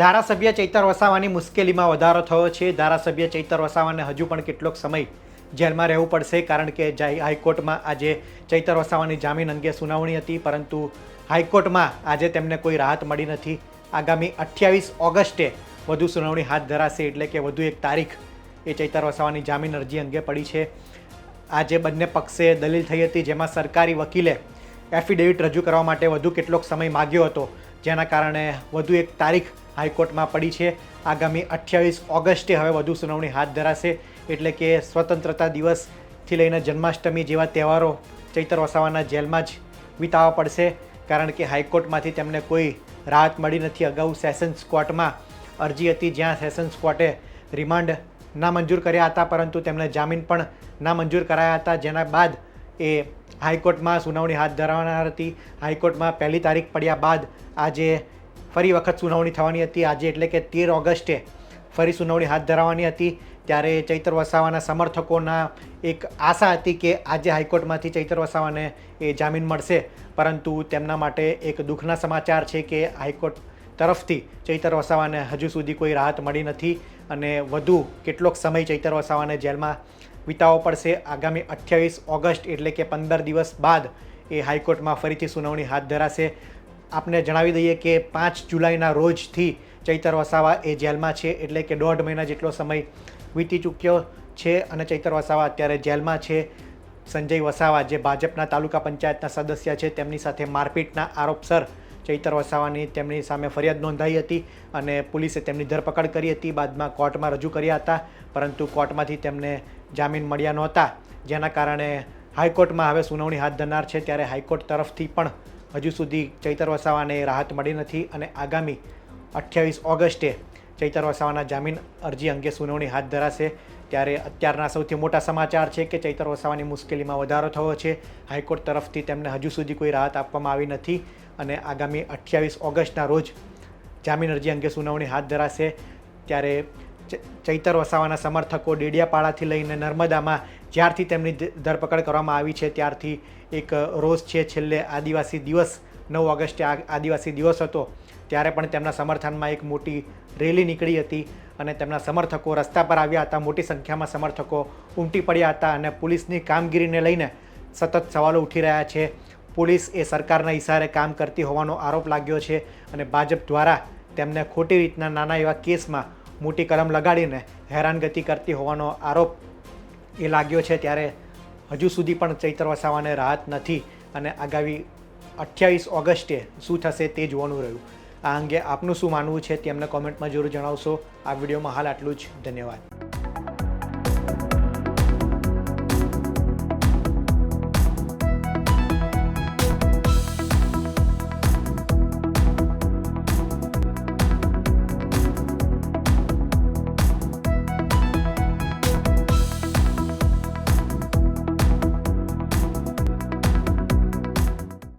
ધારાસભ્ય ચૈતર વસાવાની મુશ્કેલીમાં વધારો થયો છે. ધારાસભ્ય ચૈતર વસાવાને હજુ પણ કેટલોક સમય જેલમાં રહેવું પડશે કારણ કે હાઈકોર્ટમાં આજે ચૈતર વસાવાની જામીન અંગે સુનાવણી હતી, પરંતુ હાઈકોર્ટમાં આજે તેમને કોઈ રાહત મળી નથી. આગામી અઠ્યાવીસ ઓગસ્ટે વધુ સુનાવણી હાથ ધરાશે એટલે કે વધુ એક તારીખ એ ચૈતર વસાવાની જામીન અરજી અંગે પડી છે. આજે બંને પક્ષે દલીલ થઈ હતી જેમાં સરકારી વકીલે એફિડેવિટ રજૂ કરવા માટે વધુ કેટલોક સમય માગ્યો હતો. જેના કારણે વધુ એક તારીખ હાઈકોર્ટમાં પડી છે. આગામી અઠ્યાવીસ ઓગસ્ટે હવે વધુ સુનાવણી હાથ ધરાશે. એટલે કે સ્વતંત્રતા દિવસથી લઈને જન્માષ્ટમી જેવા તહેવારો ચૈતર વસાવાના જેલમાં જ વિતાવવા પડશે. કારણ કે હાઈકોર્ટમાંથી તેમને કોઈ રાહત મળી નથી. અગાઉ સેશન્સ કોર્ટમાં અરજી હતી જ્યાં સેશન્સ કોર્ટે રિમાન્ડ નામંજૂર કર્યા હતા. પરંતુ તેમને જામીન પણ નામંજૂર કરાયા હતા. જેના બાદ એ હાઈકોર્ટમાં સુનાવણી હાથ ધરવાના હતી. હાઈકોર્ટમાં પહેલી તારીખ પડ્યા બાદ આજે ફરી વખત સુનાવણી થવાની હતી. આજે એટલે કે તેર ઓગસ્ટે ફરી સુનાવણી હાથ ધરાવવાની હતી. ત્યારે ચૈતર વસાવાના સમર્થકોના એક આશા હતી કે આજે હાઈકોર્ટમાંથી ચૈતર વસાવાને એ જામીન મળશે. પરંતુ તેમના માટે એક દુઃખના સમાચાર છે કે હાઈકોર્ટ તરફથી ચૈતર વસાવાને હજુ સુધી કોઈ રાહત મળી નથી અને વધુ કેટલોક સમય ચૈતર વસાવાને જેલમાં વિતાવવો પડશે. આગામી અઠ્યાવીસ ઓગસ્ટ એટલે કે પંદર દિવસ બાદ એ હાઈકોર્ટમાં ફરીથી સુનાવણી હાથ ધરાશે. આપને જણાવી દઈએ કે પાંચ જુલાઈના રોજથી ચૈતર વસાવા એ જેલમાં છે એટલે કે દોઢ મહિના જેટલો સમય વીતી ચૂક્યો છે અને ચૈતર વસાવા અત્યારે જેલમાં છે. સંજય વસાવા જે ભાજપના તાલુકા પંચાયતના સદસ્ય છે તેમની સાથે મારપીટના આરોપસર ચૈતર વસાવાની તેમની સામે ફરિયાદ નોંધાઈ હતી અને પોલીસે તેમની ધરપકડ કરી હતી. બાદમાં કોર્ટમાં રજૂ કર્યા હતા, પરંતુ કોર્ટમાંથી તેમને જામીન મળ્યા નહોતા. જેના કારણે હાઈકોર્ટમાં હવે સુનાવણી હાથ ધરનાર છે. ત્યારે હાઈકોર્ટ તરફથી પણ હજુ સુધી ચૈતર વસાવાને રાહત મળી નથી અને આગામી અઠ્યાવીસ ઓગસ્ટે ચૈતર વસાવાના જામીન અરજી અંગે સુનાવણી હાથ ધરાશે. ત્યારે અત્યારના સૌથી મોટા સમાચાર છે કે ચૈતર વસાવાની મુશ્કેલીમાં વધારો થયો છે. હાઈકોર્ટ તરફથી તેમને હજુ સુધી કોઈ રાહત આપવામાં આવી નથી અને આગામી અઠ્યાવીસ ઓગસ્ટના રોજ જામીન અરજી અંગે સુનાવણી હાથ ધરાશે. ત્યારે ચૈતર વસાવાના સમર્થકો ડેડિયાપાડાથી લઈને નર્મદામાં જ્યારથી તેમની ધરપકડ કરવામાં આવી છે, ત્યારથી એક રોષ છે. છેલ્લે આદિવાસી દિવસ, નવ ઓગસ્ટે આદિવાસી દિવસ હતો. ત્યારે પણ તેમના સમર્થનમાં એક મોટી રેલી નીકળી હતી અને તેમના સમર્થકો રસ્તા પર આવ્યા હતા. મોટી સંખ્યામાં સમર્થકો ઉમટી પડ્યા હતા અને પોલીસની કામગીરીને લઈને સતત સવાલો ઉઠી રહ્યા છે. પોલીસ એ સરકારના ઇશારે કામ કરતી હોવાનો આરોપ લાગ્યો છે અને ભાજપ દ્વારા તેમને ખોટી રીતના નાના એવા કેસમાં મોટી કલમ લગાડીને હેરાનગતિ કરતી હોવાનો આરોપ એ લાગ્યો છે. ત્યારે હજુ સુધી પણ ચૈતર વસાવાને રાહત નથી અને આગામી અઠ્યાવીસ ઓગસ્ટે શું થશે તે જોવાનું રહ્યું. આ અંગે આપનું શું માનવું છે તે અમને કોમેન્ટમાં જરૂર જણાવશો. આ વિડીયોમાં હાલ આટલું જ. ધન્યવાદ.